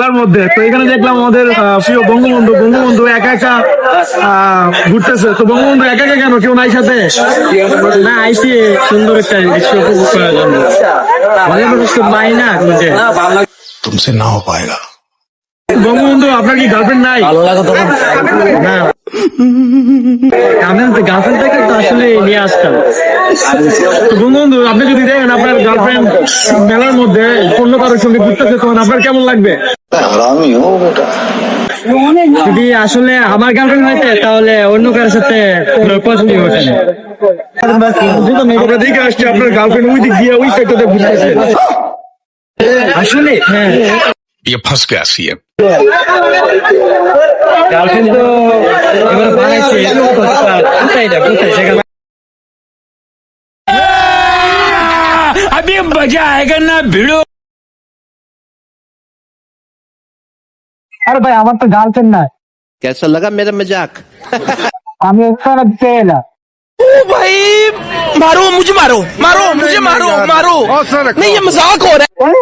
খেলার মধ্যে। তো এখানে দেখলাম আমাদের প্রিয় বঙ্গবন্ধু বঙ্গবন্ধু একা একা ঘুরতেছে। তো বঙ্গবন্ধু একা একা কেন? কেউ নাই সাথে? না আইসি সুন্দর একটা উপভোগ করার জন্য। না মুঝে তুমসে না পায়েগা বঙ্গবন্ধু আপনার কি গার্লফ্রেন্ড নাই? না। গার্লফ্রেন্ড থেকে তো আসলে নিয়ে আসতাম বঙ্গবন্ধু আপনি যদি দেখেন আপনার গার্লফ্রেন্ড মেলার মধ্যে অন্য কারোর সঙ্গে ঘুরতেছে তখন আপনার কেমন লাগবে? हरामी हो बेटा যদি আসলে আমার গার্লফ্রেন্ড হইতে তাহলে অন্য কারোর সাথে কোনো পছন্দ হতো না আমরা দেখে আসছি আপনার গার্লফ্রেন্ড ওই দিক দিয়ে ওই সাইডটাতে ঘুরতেছে আসলে হ্যাঁ ये फंस गया सी গার্লফ্রেন্ড তো এবার বানাইছে কোথায় এটা কোথায় সেখানে अभी मजा आएगा ना भिड़ो আরে ভাই আমার তো গার্লফ্রেন্ড নাই कैसा लगा मेरा मजाक আমি ওখানে দিতে এলাম भाई मारो मुझे मारो मारो मुझे मारो मारो नहीं ये मजाक हो रहा है